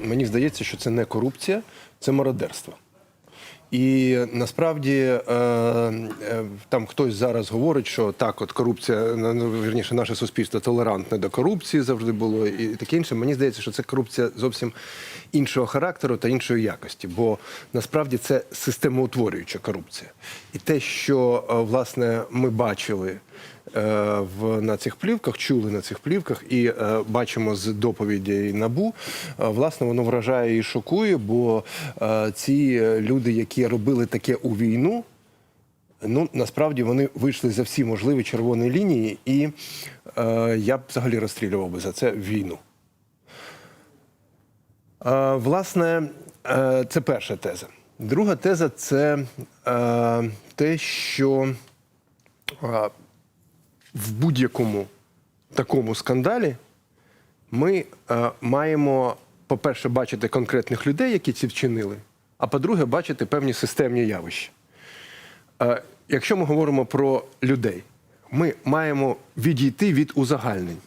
Мені здається, що це не корупція, це мародерство. І насправді е, е, там хтось зараз говорить, що так, от корупція, ну, вірніше, наше суспільство толерантне до корупції завжди було і таке інше. Мені здається, що це корупція зовсім іншого характеру та іншої якості, бо насправді це системоутворююча корупція. І те, що е, власне ми бачили в на цих плівках, чули на цих плівках і е, бачимо з доповіді набу. е, власне, воно вражає і шокує, бо е, ці люди, які робили таке у війну. Ну, насправді вони вийшли за всі можливі червоні лінії, і е, я б взагалі розстрілював би за це війну. Е, власне, е, це перша теза. Друга теза це е, те, що е, в будь-якому такому скандалі ми е, маємо, по-перше, бачити конкретних людей, які ці вчинили, а по-друге, бачити певні системні явища. Е, Якщо ми говоримо про людей, ми маємо відійти від узагальнень.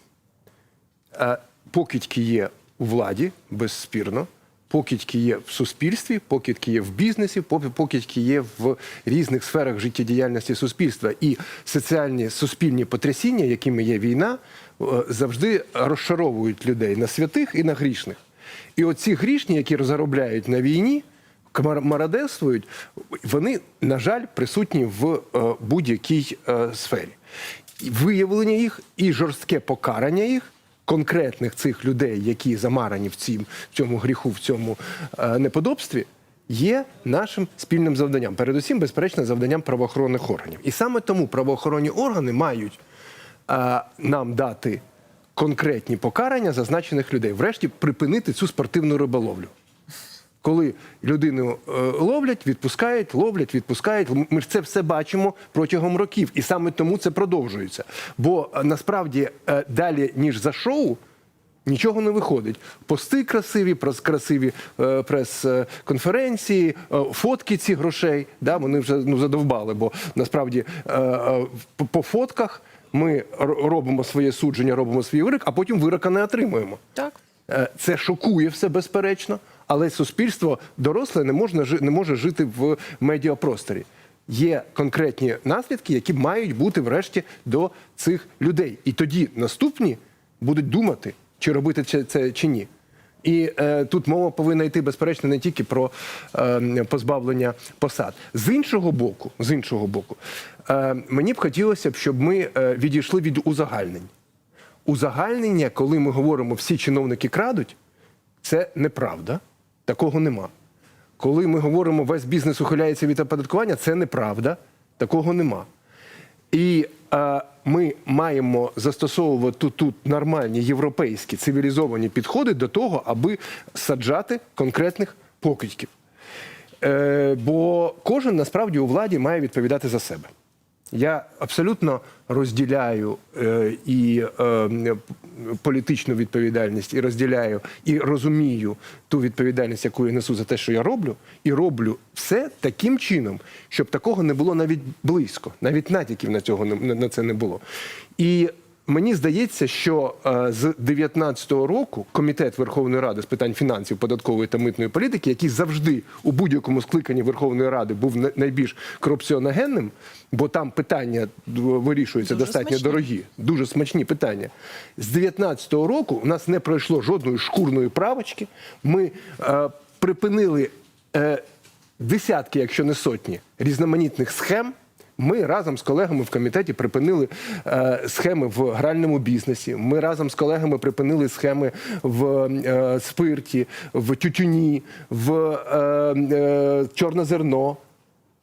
Е, Покидьки є у владі, безспірно, покидьки є в суспільстві, покидьки є в бізнесі, пок- покидьки є в різних сферах життєдіяльності суспільства. І соціальні суспільні потрясіння, якими є війна, е, завжди розшаровують людей на святих і на грішних. І оці грішні, які розробляють на війні, мародерствують, вони, на жаль, присутні в е, будь-якій е, сфері. Виявлення їх і жорстке покарання їх. Конкретних цих людей, які замарані в, цім, в цьому гріху, в цьому е, неподобстві, є нашим спільним завданням. Передусім, безперечно, завданням правоохоронних органів. І саме тому правоохоронні органи мають е, нам дати конкретні покарання зазначених людей. Врешті припинити цю спортивну риболовлю. Коли людину е, ловлять, відпускають, ловлять, відпускають. Ми ж це все бачимо протягом років, і саме тому це продовжується. Бо е, насправді е, далі ніж за шоу. Нічого не виходить. Пости красиві, красиві прес-конференції, фотки ці грошей. Да, вони вже ну, задовбали, бо насправді по- фотках ми робимо своє судження, робимо свій вирок, а потім вирока не отримуємо. Так. Це шокує все безперечно, але суспільство доросле не можна не може жити в медіапросторі. Є конкретні наслідки, які мають бути врешті до цих людей. І тоді наступні будуть думати, чи робити це, це чи ні. І е, тут мова повинна йти безперечно не тільки про е, позбавлення посад. З іншого боку, з іншого боку, е, мені б хотілося б, щоб ми е, відійшли від узагальнень узагальнення, коли ми говоримо, всі чиновники крадуть, це неправда. Такого нема. Коли ми говоримо, весь бізнес ухиляється від оподаткування, це неправда. Такого нема. І е, ми маємо застосовувати тут, нормальні європейські цивілізовані підходи до того, аби саджати конкретних покидьків. Е, бо кожен насправді у владі має відповідати за себе. Я абсолютно розділяю е, і е, політичну відповідальність, і розділяю, і розумію ту відповідальність, яку я несу за те, що я роблю, і роблю все таким чином, щоб такого не було навіть близько, навіть натяків на цього на це не було. І Мені здається, що е, з 19-го року комітет Верховної Ради з питань фінансів, податкової та митної політики, який завжди у будь-якому скликанні Верховної Ради був найбільш корупціоногенним, бо там питання вирішуються Дуже достатньо смачні. дорогі, дуже смачні питання. З 19-го року у нас не пройшло жодної шкурної правочки. Ми е, припинили е, десятки, якщо не сотні, різноманітних схем. Ми разом з колегами в комітеті припинили е, схеми в гральному бізнесі. Ми разом з колегами припинили схеми в е, спирті, в тютюні, в е, е, чорне зерно.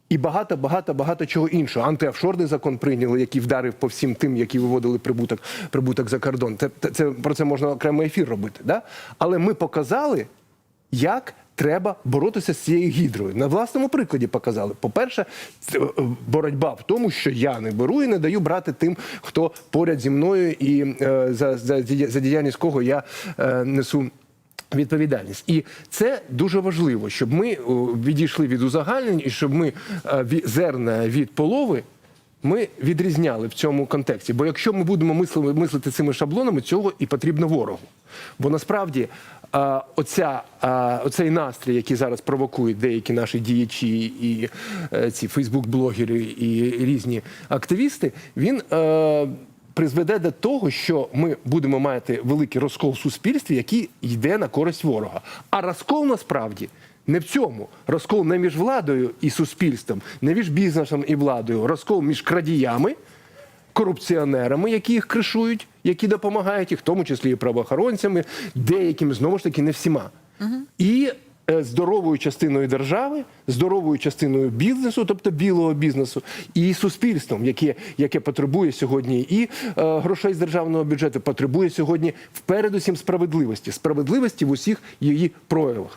І багато, багато, багато чого іншого. Антиофшорний закон прийняли, який вдарив по всім тим, які виводили прибуток, прибуток за кордон. Це, це, про це можна окремий ефір робити. Да? Але ми показали, як треба боротися з цією гідрою. На власному прикладі показали. По-перше, е, боротьба в тому, що я не беру і не даю брати тим, хто поряд зі мною і е, за, за, за діяльність кого я е, несу. Відповідальність, і це дуже важливо, щоб ми відійшли від узагальнень і щоб ми е, зерна від полови ми відрізняли в цьому контексті. Бо якщо ми будемо мислити, цими шаблонами, цього і потрібно ворогу. Бо насправді оця, оцей настрій, який зараз провокують деякі наші діячі і е, ці Фейсбук-блогери і різні активісти, він. Е, Призведе до того, що ми будемо мати великий розкол в суспільстві, який йде на користь ворога. А розкол насправді не в цьому. Розкол не між владою і суспільством, не між бізнесом і владою. Розкол між крадіями, корупціонерами, які їх кришують, які допомагають їх, в тому числі і правоохоронцями, деякими знову ж таки не всіма. І е, здоровою частиною держави, здоровою частиною бізнесу, тобто білого бізнесу, і суспільством, яке, яке потребує сьогодні і е, грошей з державного бюджету, потребує сьогодні впередусім справедливості, справедливості в усіх її проявах.